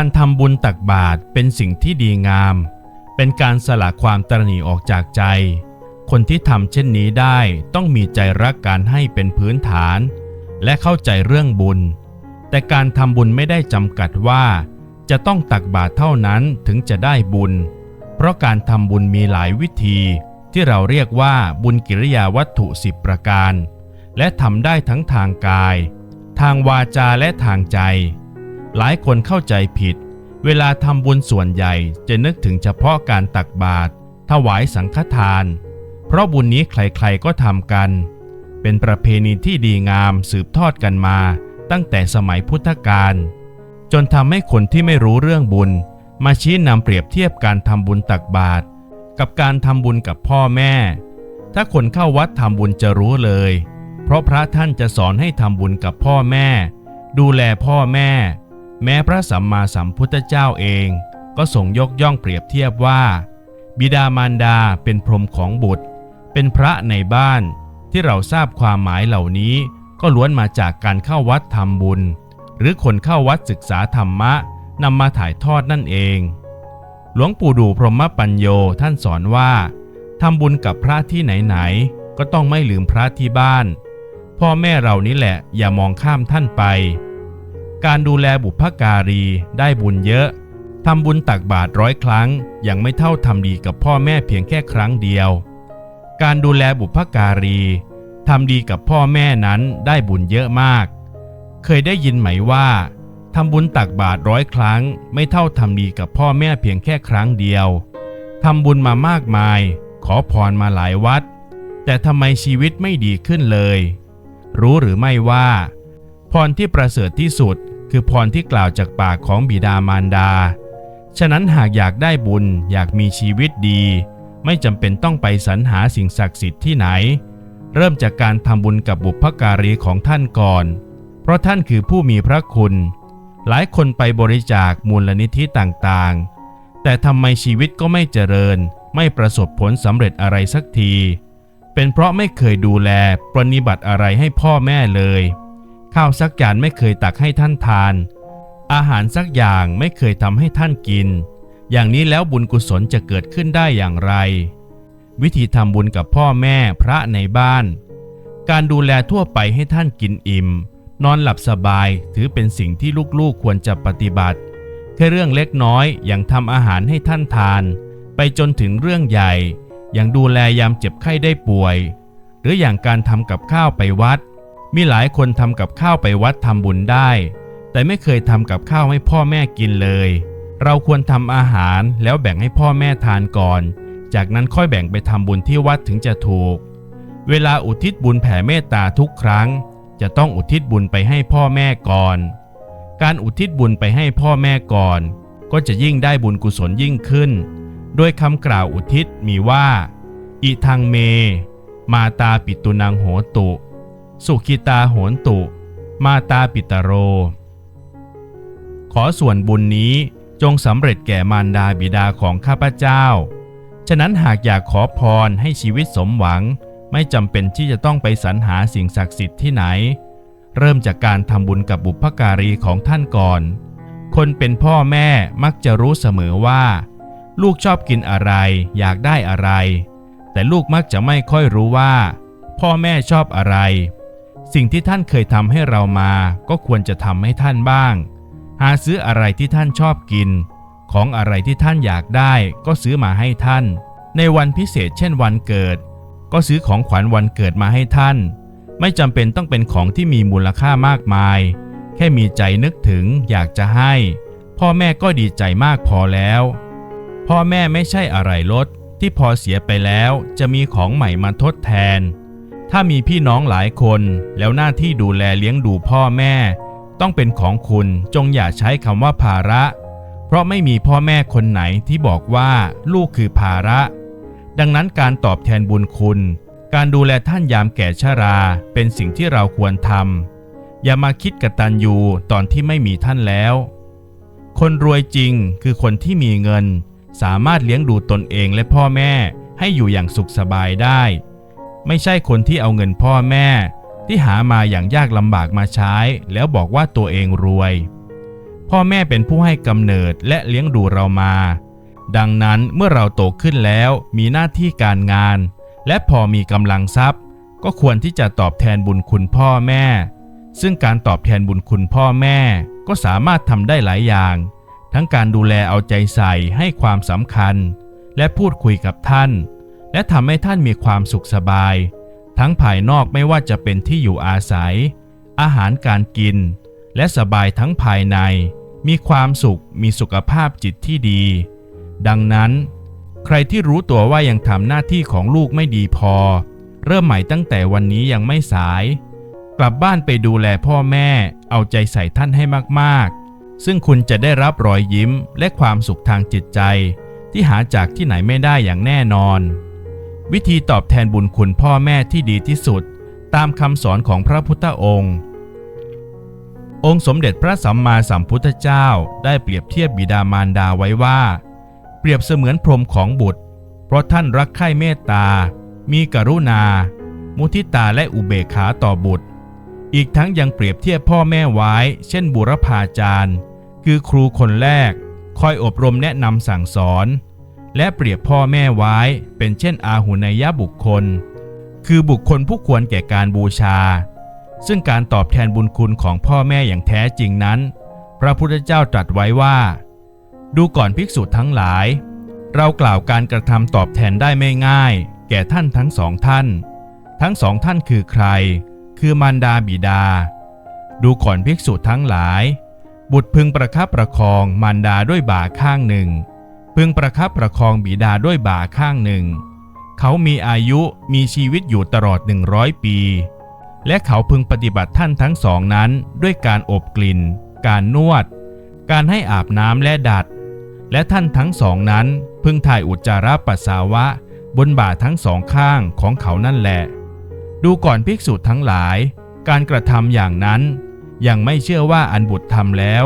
การทำบุญตักบาตรเป็นสิ่งที่ดีงาม เป็นการสละความตรณีออกจากใจ คนที่ทำเช่นนี้ได้ต้องมีใจรักการให้เป็นพื้นฐาน และเข้าใจเรื่องบุญ แต่การทำบุญไม่ได้จำกัดว่า จะต้องตักบาตรเท่านั้นถึงจะได้บุญ เพราะการทำบุญมีหลายวิธี ที่เราเรียกว่าบุญกิริยาวัตถุสิบประการ และทำได้ทั้งทางกาย ทางวาจาและทางใจ หลายคนเข้าใจผิด เวลาทำบุญส่วนใหญ่จะนึกถึงเฉพาะการตักบาตรถวายสังฆทาน เพราะบุญนี้ใครๆก็ทำกัน เป็นประเพณีที่ดีงามสืบทอดกันมา ตั้งแต่สมัยพุทธกาลจนทำให้คนที่ไม่รู้เรื่องบุญ มาชี้นำเปรียบเทียบการทำบุญตักบาตรกับการทำบุญกับพ่อแม่ ถ้าคนเข้าวัดทำบุญจะรู้เลย เพราะพระท่านจะสอนให้ทำบุญกับพ่อแม่ ดูแลพ่อแม่ แม้พระสัมมาสัมพุทธเจ้าเองก็ส่งยกย่องเปรียบเทียบว่า บิดามารดาเป็นพรหมของบุตร เป็นพระในบ้านที่เราทราบความหมายเหล่านี้ ก็ล้วนมาจากการเข้าวัดทำบุญ หรือคนเข้าวัดศึกษาธรรมะนำมาถ่ายทอดนั่นเอง หลวงปู่ดูพรหมปัญโยท่านสอนว่าทำบุญกับพระที่ไหนๆก็ต้องไม่ลืมพระที่บ้าน พ่อแม่เรานี่แหละอย่ามองข้ามท่านไป การดูแลบุพการีได้บุญเยอะทำบุญตักบาตรร้อยครั้ง ยังไม่เท่าทำดีกับพ่อแม่เพียงแค่ครั้งเดียว การดูแลบุพการีทำดีกับพ่อแม่นั้นได้บุญเยอะมาก เคยได้ยินไหมว่าทำบุญตักบาตรร้อยครั้ง ไม่เท่าทำดีกับพ่อแม่เพียงแค่ครั้งเดียวทำบุญมามากมาย ขอพรมาหลายวัด แต่ทำไมชีวิตไม่ดีขึ้นเลย รู้หรือไม่ว่า พรที่ประเสริฐที่สุด คือพรที่กล่าวจากปากของบิดามารดา ฉะนั้นหากอยากได้บุญอยากมีชีวิตดี ไม่จำเป็นต้องไปสรรหาสิ่งศักดิ์สิทธิ์ที่ไหน เริ่มจากการทำบุญกับบุพการีของท่านก่อน เพราะท่านคือผู้มีพระคุณ หลายคนไปบริจาคมูลนิธิต่างๆ แต่ทำไมชีวิตก็ไม่เจริญ ไม่ประสบผลสำเร็จอะไรสักที เป็นเพราะไม่เคยดูแลปรนิบัติอะไรให้พ่อแม่เลย ข้าวสักจานไม่เคยตักให้ท่านทาน อาหารสักอย่างไม่เคยทำให้ท่านกิน อย่างนี้แล้วบุญกุศลจะเกิดขึ้นได้อย่างไร วิธีทำบุญกับพ่อแม่พระในบ้าน การดูแลทั่วไปให้ท่านกินอิ่ม นอนหลับสบายถือเป็นสิ่งที่ลูกๆควรจะปฏิบัติ แค่เรื่องเล็กน้อยอย่างทำอาหารให้ท่านทาน ไปจนถึงเรื่องใหญ่ อย่างดูแลยามเจ็บไข้ได้ป่วย หรืออย่างการทำกับข้าวไปวัด มีหลายคนทำกับข้าวไปวัดทำบุญได้ แต่ไม่เคยทำกับข้าวให้พ่อแม่กินเลย เราควรทำอาหารแล้วแบ่งให้พ่อแม่ทานก่อน จากนั้นค่อยแบ่งไปทำบุญที่วัดถึงจะถูก เวลาอุทิศบุญแผ่เมตตาทุกครั้ง จะต้องอุทิศบุญไปให้พ่อแม่ก่อน การอุทิศบุญไปให้พ่อแม่ก่อน ก็จะยิ่งได้บุญกุศลยิ่งขึ้น โดยคำกล่าวอุทิศมีว่า อิทังเม มาตาปิตุนังโหตุ สุขิตาโหนตุ มาตาปิตโร ขอส่วนบุญนี้จงสำเร็จแก่มารดาบิดาของข้าพเจ้า ฉะนั้นหากอยากขอพรให้ชีวิตสมหวัง ไม่จำเป็นที่จะต้องไปสรรหาสิ่งศักดิ์สิทธิ์ที่ไหน เริ่มจากการทำบุญกับบุพการีของท่านก่อน คนเป็นพ่อแม่มักจะรู้เสมอว่า ลูกชอบกินอะไร อยากได้อะไร แต่ลูกมักจะไม่ค่อยรู้ว่า พ่อแม่ชอบอะไร สิ่งที่ท่านเคยทำให้เรามาก็ควรจะทำให้ท่านบ้าง หาซื้ออะไรที่ท่านชอบกิน ของอะไรที่ท่านอยากได้ก็ซื้อมาให้ท่าน ในวันพิเศษเช่นวันเกิด ก็ซื้อของขวัญวันเกิดมาให้ท่าน ไม่จำเป็นต้องเป็นของที่มีมูลค่ามากมาย แค่มีใจนึกถึงอยากจะให้ พ่อแม่ก็ดีใจมากพอแล้ว พ่อแม่ไม่ใช่อะไรลดที่พอเสียไปแล้วจะมีของใหม่มาทดแทน ถ้ามีพี่น้องหลายคนแล้วหน้าที่ดูแลเลี้ยงดูพ่อแม่ ต้องเป็นของคุณจงอย่าใช้คำว่าภาระ เพราะไม่มีพ่อแม่คนไหนที่บอกว่าลูกคือภาระ ดังนั้นการตอบแทนบุญคุณ การดูแลท่านยามแก่ชรา เป็นสิ่งที่เราควรทำอย่ามาคิดกตัญญูตอนที่ไม่มีท่านแล้ว คนรวยจริงคือคนที่มีเงิน สามารถเลี้ยงดูตนเองและพ่อแม่ให้อยู่อย่างสุขสบายได้ ไม่ใช่คนที่เอาเงินพ่อแม่ ที่หามาอย่างยากลำบากมาใช้ แล้วบอกว่าตัวเองรวย พ่อแม่เป็นผู้ให้กำเนิดและเลี้ยงดูเรามา ดังนั้นเมื่อเราโตขึ้นแล้วมีหน้าที่การงาน และพอมีกำลังทรัพย์ ก็ควรที่จะตอบแทนบุญคุณพ่อแม่ ซึ่งการตอบแทนบุญคุณพ่อแม่ก็สามารถทำได้หลายอย่าง ทั้งการดูแลเอาใจใส่ให้ความสำคัญ และพูดคุยกับท่าน และทำให้ท่านมีความสุขสบาย ทั้งภายนอกไม่ว่าจะเป็นที่อยู่อาศัย อาหารการกิน และสบายทั้งภายใน มีความสุขมีสุขภาพจิตที่ดี ดังนั้น ใครที่รู้ตัวว่ายังทำหน้าที่ของลูกไม่ดีพอ เริ่มใหม่ตั้งแต่วันนี้ยังไม่สาย กลับบ้านไปดูแลพ่อแม่ เอาใจใส่ท่านให้มากๆ ซึ่งคุณจะได้รับรอยยิ้มและความสุขทางจิตใจ ที่หาจากที่ไหนไม่ได้อย่างแน่นอน วิธีตอบแทนบุญคุณพ่อแม่ที่ดีที่สุด ตามคำสอนของพระพุทธองค์ องค์สมเด็จพระสัมมาสัมพุทธเจ้าได้เปรียบเทียบบิดามารดาไว้ว่า เปรียบเสมือนพรหมของบุตร เพราะท่านรักใคร่เมตตา มีกรุณา มุทิตาและอุเบกขาต่อบุตร อีกทั้งยังเปรียบเทียบพ่อแม่ไว้ เช่นบุรพาจารย์ คือครูคนแรก คอยอบรมแนะนำสั่งสอน และเปรียบพ่อแม่ไว้เป็นเช่นอาหุนยบุคคล คือบุคคลผู้ควรแก่การบูชา ซึ่งการตอบแทนบุญคุณของพ่อแม่อย่างแท้จริงนั้น พระพุทธเจ้าตรัสไว้ว่า ดูก่อนภิกษุทั้งหลาย เรากล่าวการกระทำตอบแทนได้ไม่ง่าย แก่ท่านทั้งสองท่าน ทั้งสองท่านคือใคร คือมารดาบิดา ดูก่อนภิกษุทั้งหลาย บุตรพึงประคับประคองมารดาด้วยบ่าข้างหนึ่ง พึงประคับประคองบิดาด้วยบ่าข้างหนึ่ง เขามีอายุมีชีวิตอยู่ตลอดหนึ่งร้อยปี และเขาพึงปฏิบัติท่านทั้งสองนั้นด้วยการอบกลิ่น การนวด การให้อาบน้ำและดัด และท่านทั้งสองนั้นพึงถ่ายอุจจาระปัสสาวะ บนบ่าทั้งสองข้างของเขานั่นแหละ ดูก่อนภิกษุทั้งหลาย การกระทำอย่างนั้น ยังไม่เชื่อว่าอันบุตรทำแล้ว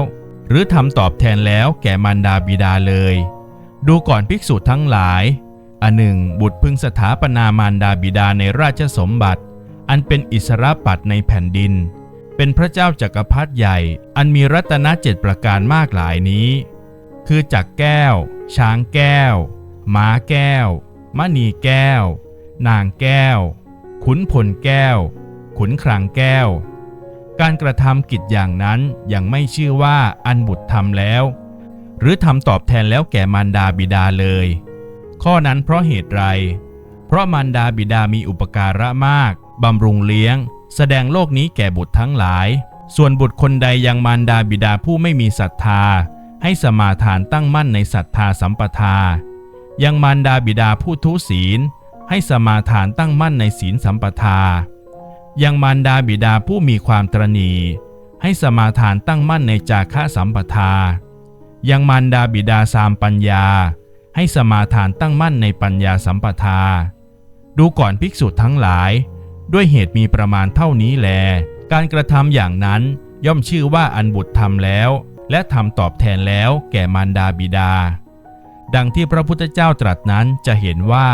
หรือทำตอบแทนแล้วแก่มารดาบิดาเลย ดูก่อนภิกษุทั้งหลาย อันหนึ่ง บุตรพึงสถาปนามารดาบิดาในราชสมบัติ อันเป็นอิสระปัตในแผ่นดิน เป็นพระเจ้าจักรพรรดิใหญ่ อันมีรัตนเจ็ดประการมากหลายนี้ คือจักแก้ว ช้างแก้ว ม้าแก้วมณีแก้ว นางแก้ว ขุนพลแก้ว ขุนครางแก้ว การกระทำกิจอย่างนั้นยังไม่ชื่อว่าอันบุตรทำแล้ว หรือทำตอบแทนแล้วแก่มารดาบิดาเลย ข้อนั้นเพราะเหตุไร เพราะมารดาบิดามีอุปการะมากบำรุงเลี้ยง แสดงโลกนี้แก่บุตรทั้งหลาย ส่วนบุตรคนใดยังมารดาบิดาผู้ไม่มีศรัทธา ให้สมาทานตั้งมั่นในศรัทธาสัมปทา ยังมารดาบิดาผู้ทุศีล ให้สมาทานตั้งมั่นในศีลสัมปทา ยังมารดาบิดาผู้มีความตรณีให้สมาทานตั้งมั่นในจาคะสัมปทา ยังมารดาบิดาสามปัญญา ให้สมาทานตั้งมั่นในปัญญาสัมปทา ดูก่อนภิกษุทั้งหลาย ด้วยเหตุมีประมาณเท่านี้แล การกระทำอย่างนั้นย่อมชื่อว่าอันบุตรทำแล้ว และทำตอบแทนแล้วแก่มารดาบิดา ดังที่พระพุทธเจ้าตรัสนั้นจะเห็นว่า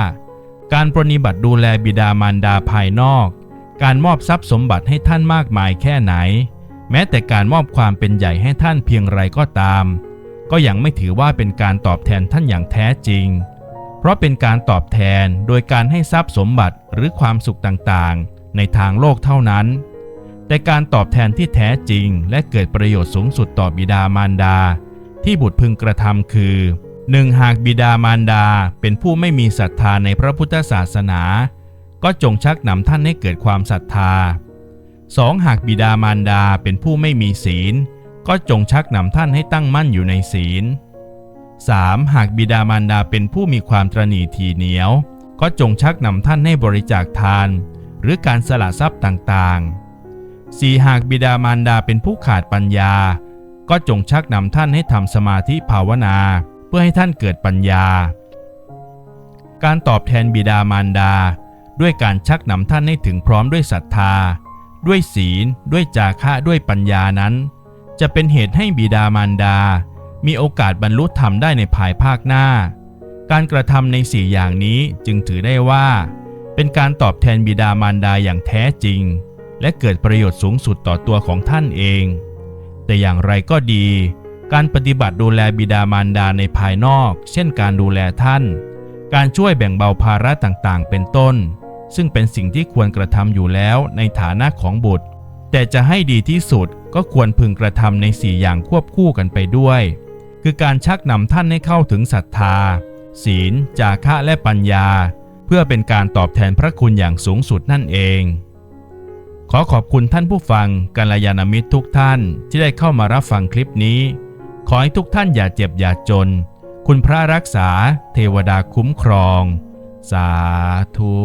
การปรนิบัติดูแลบิดามารดาภายนอก การมอบทรัพย์สมบัติให้ท่านมากมายแค่ไหน แม้แต่การมอบความเป็นใหญ่ให้ท่านเพียงไรก็ตาม ก็ยังไม่ถือว่าเป็นการตอบแทนท่านอย่างแท้จริง เพราะเป็นการตอบแทนโดยการให้ทรัพย์สมบัติหรือความสุขต่างๆ ในทางโลกเท่านั้น แต่การตอบแทนที่แท้จริง และเกิดประโยชน์สูงสุดต่อบิดามารดา ที่บุตรพึงกระทำคือ 1. หากบิดามารดาเป็นผู้ไม่มีศรัทธาในพระพุทธศาสนา ก็จงชักนำท่านให้เกิดความศรัทธา 2. หากบิดามารดาเป็นผู้ไม่มีศีล ก็จงชักนำท่านให้ตั้งมั่นอยู่ในศีล 3. หากบิดามารดาเป็นผู้มีความตรณีทีเหนียว ก็จงชักนำท่านให้บริจาคทาน หรือการสละทรัพย์ต่างๆ 4. หากบิดามารดาเป็นผู้ขาดปัญญา ก็จงชักนำท่านให้ทำสมาธิภาวนา เพื่อให้ท่านเกิดปัญญา การตอบแทนบิดามารดา ด้วยการชักนำท่านให้ถึงพร้อมด้วยศรัทธา ด้วยศีล ด้วยจาคะด้วยปัญญานั้น จะเป็นเหตุให้บิดามารดา มีโอกาสบรรลุธรรมได้ในภายภาคหน้า การกระทำในสี่อย่างนี้จึงถือได้ว่า เป็นการตอบแทนบิดามารดาอย่างแท้จริง และเกิดประโยชน์สูงสุดต่อตัวของท่านเอง แต่อย่างไรก็ดี การปฏิบัติดูแลบิดามารดาในภายนอก เช่นการดูแลท่าน การช่วยแบ่งเบาภาระต่างๆ เป็นต้น ซึ่งเป็นสิ่งที่ควรกระทำอยู่แล้วในฐานะของบุตรแต่จะให้ดีที่สุด ก็ควรพึงกระทำในสี่อย่างควบคู่กันไปด้วย คือการชักนำท่านให้เข้าถึงศรัทธา ศีล จาคะและปัญญา เพื่อเป็นการตอบแทนพระคุณอย่างสูงสุดนั่นเอง ขอขอบคุณท่านผู้ฟังกัลยาณมิตรทุกท่านที่ได้เข้ามารับฟังคลิปนี้ ขอให้ทุกท่านอย่าเจ็บอย่าจน คุณพระรักษา เทวดาคุ้มครอง สาธุ